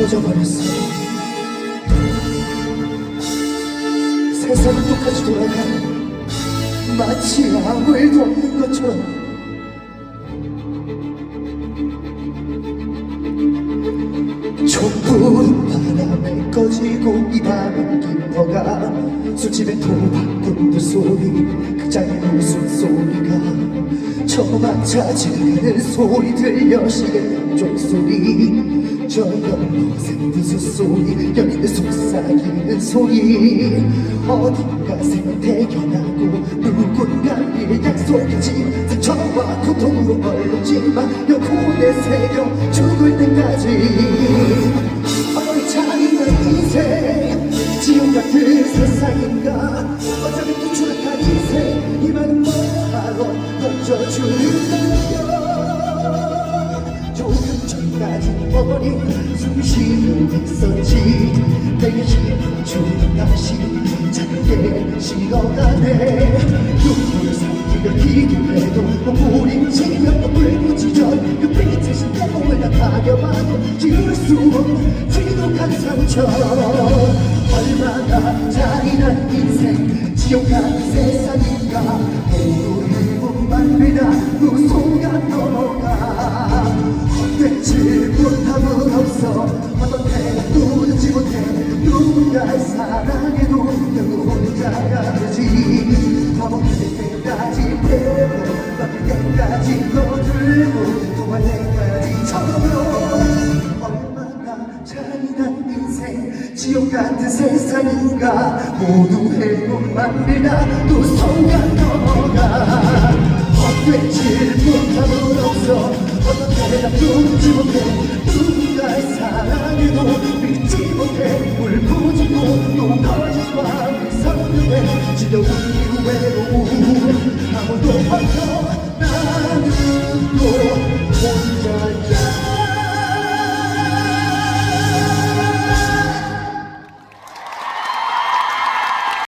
잊어버렸어 세상은 똑같이 돌아가 마치 아무 일도 없는 것처럼. 촛불 바람에 꺼지고 이 밤은 깊어가 술집에 도박꾼들 소리 극장의 웃음 소리가 저만 찾는 소리 들려 시계 양쪽 소리 저 연못의 수소리 연인의 속삭이는 소리 어딘가 생각대견하고 누군가를 약속했지 상처와 고통으로 얼었지만 영혼에 새겨 죽을 때까지 얼차리는 인생 지옥 같은 세상인가 어차피 또 추락한 인생 이만은 던져주는 조금 전까지 어머니 숨 쉬고 있었지. 힘을 주는 다시 작게 식어가네. 눈물 삼키며 기도해도 몸부림 치며 불 붙이죠. 그 빛의 신경을 나타려봐도 지울 수 없는 지독한 상처. 얼마나 잔인한 인생 지옥 같은 어 어떤 태도 듣지 못해 누군가를 사랑해도 결국 혼자가 되지 더먹을 때까지 배우고 바뀔 때까지 너들고 통할 때까지 처음으로 얼마나 잔인한 인생 지옥 같은 세상인가 모두 해고만 빌다 또 순간 넘어가 헛되지 못함은 없어 어떤 대답도 듣지 못해 여기 외로움 아무도 없어. 나는